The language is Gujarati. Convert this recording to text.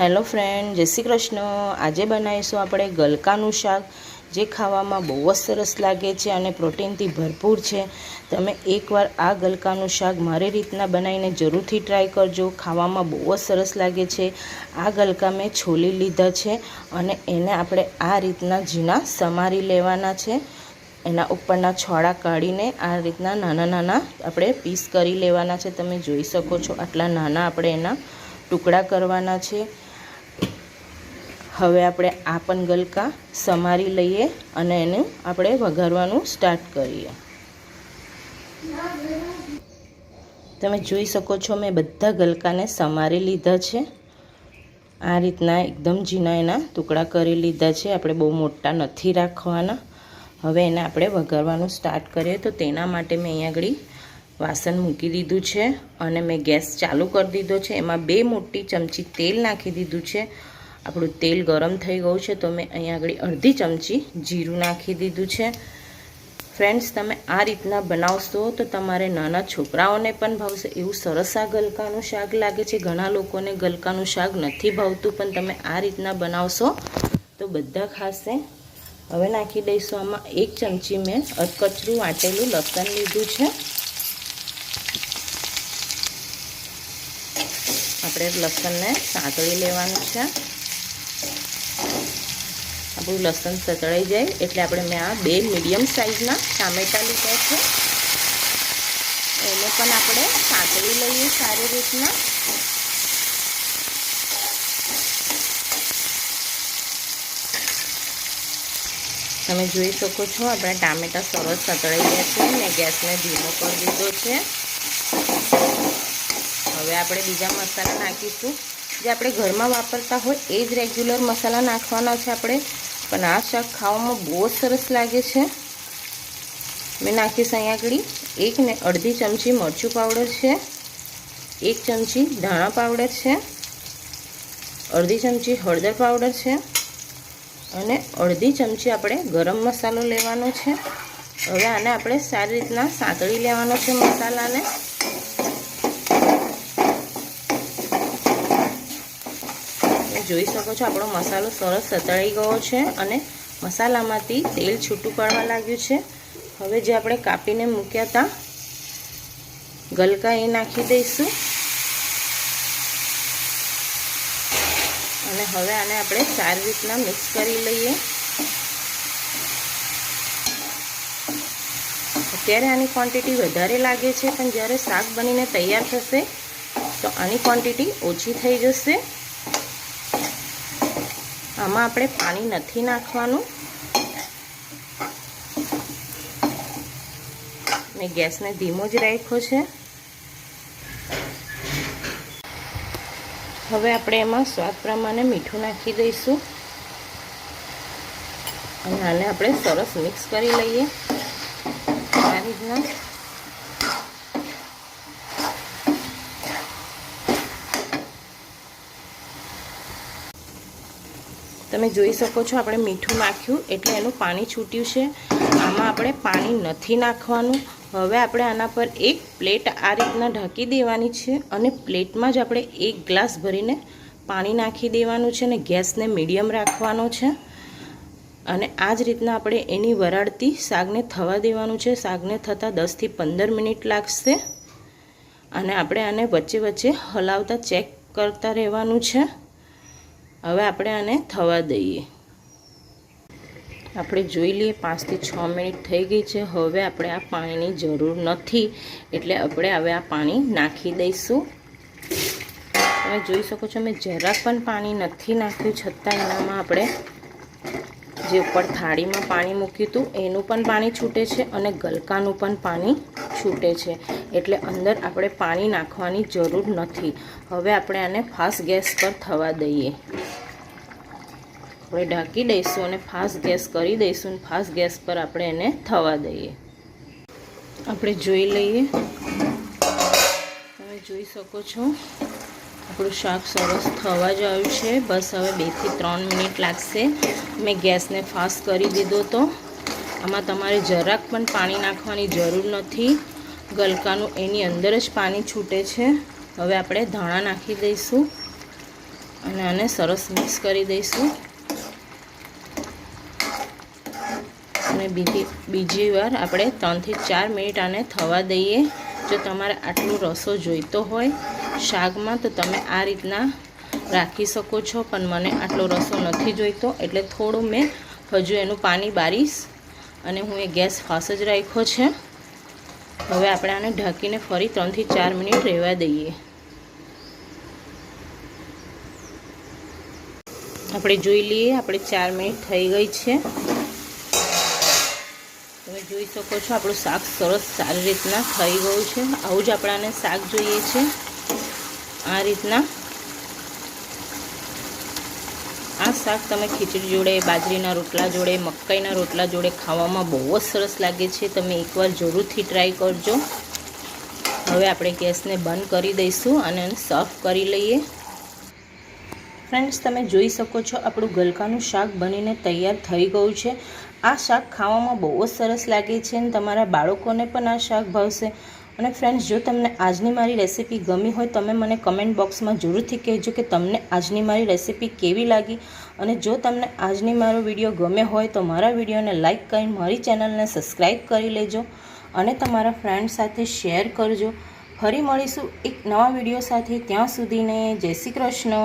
હેલો ફ્રેન્ડ, જય શ્રી કૃષ્ણ. આજે બનાવીશું આપણે ગલકાનું શાક, જે ખાવામાં બહુ જ સરસ લાગે છે અને પ્રોટીનથી ભરપૂર છે. તમે એકવાર આ ગલકાનું શાક મારી રીતના બનાવીને જરૂરથી ટ્રાય કરજો. ખાવામાં બહુ જ સરસ લાગે છે. આ ગલકા મેં છોલી લીધા છે અને એને આપણે આ રીતના ઝીણા સમારી લેવાના છે. એના ઉપરના છોડા કાઢીને આ રીતના નાના નાના આપણે પીસ કરી લેવાના છે. તમે જોઈ શકો છો આટલા નાના આપણે એના ટુકડા કરવાના છે. હવે આપણે આ પણ ગલકા સમારી લઈએ અને એનું આપણે વઘારવાનું સ્ટાર્ટ કરીએ. તમે જોઈ શકો છો મેં બધા ગલકાને સમારી લીધા છે. આ રીતના એકદમ ઝીણા એના ટુકડા કરી લીધા છે. આપણે બહુ મોટા નથી રાખવાના. હવે એને આપણે વઘારવાનું સ્ટાર્ટ કરીએ. તો તેના માટે મેં અહીંયા આગળ વાસણ મૂકી દીધું છે અને મેં ગેસ ચાલુ કરી દીધો છે. એમાં બે મોટી ચમચી તેલ નાખી દીધું છે. આપણું તેલ ગરમ થઈ ગયું છે, તો મેં અહીંયા આગળ અડધી ચમચી જીરું નાખી દીધું છે. ફ્રેન્ડ્સ તમે આ રીતના બનાવશો તો તમારે નાના છોકરાઓને પણ ભાવશે. એવું સરસ આ ગલકાનું શાક લાગે છે. ઘણા લોકોને ગલકાનું શાક નથી ભાવતું, પણ તમે આ રીતના બનાવશો તો બધા ખાશે. હવે નાખી દઈશું આમાં એક ચમચી મેં અધકચરું વાટેલું લસણ લીધું છે. આપણે લસણને સાંતળી લેવાનું છે. આપણું લસણ સતળાઈ જાય એટલે આપણે મેં આ બે મીડિયમ સાઇઝના ટામેટાં લીધા છે. એને પણ આપણે સાંકળી લઈએ સારી રીતના. તમે જોઈ શકો છો આપણા ટામેટાં સરસ સતળાઈ ગયા છે. મેં ગેસને ધીમો કરી દીધો છે. હવે આપણે બીજા મસાલા નાખીશું. જે આપણે ઘરમાં વાપરતા હોય એ જ રેગ્યુલર મસાલા નાખવાના છે આપણે. પણ આ શાક ખાવામાં બહુ સરસ લાગે છે. મેં નાખીશ અહીંયા આગળ એક ને અડધી ચમચી મરચું પાવડર છે. એક ચમચી ધાણા પાવડર છે. અડધી ચમચી હળદર પાવડર છે. અને અડધી ચમચી આપણે ગરમ મસાલો લેવાનો છે. હવે આને આપણે સારી રીતના સાંતળી લેવાનો છે મસાલાને. જોઈ શકો છો, આપણો મસાલો સરસ સતળાઈ ગયો છે અને મસાલામાંથી તેલ છૂટું પડવા લાગ્યું છે. હવે જે આપણે કાપીને મૂક્યા હતા ગલકા એ નાખી દઈશું. અને હવે આને આપણે સારી રીતના મિક્સ કરી લઈએ. અત્યારે આની ક્વોન્ટિટી વધારે લાગે છે, પણ જ્યારે શાક બનીને તૈયાર થશે, તો આની ક્વોન્ટિટી ઓછી થઈ જશે. આમાં આપણે પાણી નથી નાખવાનું. મેં ગેસને ધીમો જ રાખ્યો છે. હવે આપણે એમાં સ્વાદ પ્રમાણે મીઠું નાખી દઈશું. અને આને આપણે સરસ મિક્સ કરી લઈએ. આ રીતના. તમે જોઈ શકો છો આપણે મીઠું નાખ્યું એટલે એનું પાણી છૂટ્યું છે. આમાં આપણે પાણી નથી નાખવાનું. હવે આપણે આના પર એક પ્લેટ આ રીતના ઢાંકી દેવાની છે અને પ્લેટમાં જ આપણે એક ગ્લાસ ભરીને પાણી નાખી દેવાનું છે અને ગેસને મીડિયમ રાખવાનો છે. અને આ જ રીતના આપણે એની વરાળથી શાકને થવા દેવાનું છે. શાકને થતાં દસથી પંદર મિનિટ લાગશે. અને આપણે આને વચ્ચે વચ્ચે હલાવતા ચેક કરતા રહેવાનું છે. હવે આપણે આને થવા દઈએ. આપણે જોઈ લઈએ પાંચથી છ મિનિટ થઈ ગઈ છે. હવે આપણે આ પાણીની જરૂર નથી. એટલે આપણે હવે આ પાણી નાખી દઈશું. તમે જોઈ શકો છો, મેં જરાક પણ પાણી નથી નાખ્યું. છતાં એનામાં આપણે જે ઉપર થાળીમાં પાણી મૂક્યું હતું, એનું પણ પાણી છૂટે છે અને ગલકાનું પણ પાણી છૂટે છે. એટલે અંદર આપણે પાણી નાખવાની જરૂર નથી. હવે આપણે આને ફાસ્ટ ગેસ પર થવા દઈએ. આપણે ઢાંકી દઈશું અને ફાસ્ટ ગેસ કરી દઈશું અને ફાસ્ટ ગેસ પર આપણે એને થવા દઈએ. આપણે જોઈ લઈએ. તમે જોઈ શકો છો. આપણું શાક સરસ થવા જ આવ્યું છે. બસ હવે બેથી ત્રણ મિનિટ લાગશે. મેં ગેસને ફાસ્ટ કરી દીધો તો. આમાં તમારે જરાક પણ પાણી નાખવાની જરૂર નથી. ગલકાનું એની અંદર જ પાણી છૂટે છે. હવે આપણે ધાણા નાખી દઈશું અને આને સરસ મિક્સ કરી દઈશું. અને બીજી બીજી વાર આપણે ત્રણથી ચાર મિનિટ આને થવા દઈએ. જો તમારે આટલું રસો જોઈતો હોય શાકમાં, તો તમે આ રીતના રાખી શકો છો. પણ મને આટલો રસો નથી જોઈતો, એટલે થોડું મેં હજુ એનું પાણી બારીશ અને હું એ ગેસ ફાસ જ રાખ્યો છે. હવે આપણે આને ઢાંકીને ફરી ત્રણથી ચાર મિનિટ રહેવા દઈએ. આપણે જોઈ લઈએ, આપણે ચાર મિનિટ થઈ ગઈ છે. તમે જોઈ શકો છો, આપણું શાક સરસ સારી રીતના થઈ ગયું છે. આવું જ આપણાને શાક જોઈએ છે. આ રીતના આ શાક તમે ખીચડી જોડે, બાજરીના રોટલા જોડે, મકાઈના રોટલા જોડે ખાવામાં બહુ જ સરસ લાગે છે. તમે એકવાર જરૂરથી ટ્રાય કરજો. હવે આપણે ગેસને બંધ કરી દઈશું અને સર્વ કરી લઈએ. ફ્રેન્ડ્સ, તમે જોઈ શકો છો આપણું ગલકાનું શાક બનીને તૈયાર થઈ ગયું છે. આ શાક ખાવામાં બહુ જ સરસ લાગે છે અને તમારા બાળકોને પણ આ શાક ભાવશે. અને ફ્રેન્ડ્સ જો તમને આજની મારી રેસીપી ગમી હોય, તમે મને કમેન્ટ બોક્સમાં જરૂરથી કહેજો કે તમને આજની મારી રેસીપી કેવી લાગી. અને જો તમને આજની મારો વીડિયો ગમે હોય, તો મારા વિડીયોને લાઇક કરીને મારી ચેનલને સબસ્ક્રાઈબ કરી લેજો અને તમારા ફ્રેન્ડ સાથે શેર કરજો. ફરી મળીશું એક નવા વીડિયો સાથે. ત્યાં સુધીને જય શ્રી કૃષ્ણ.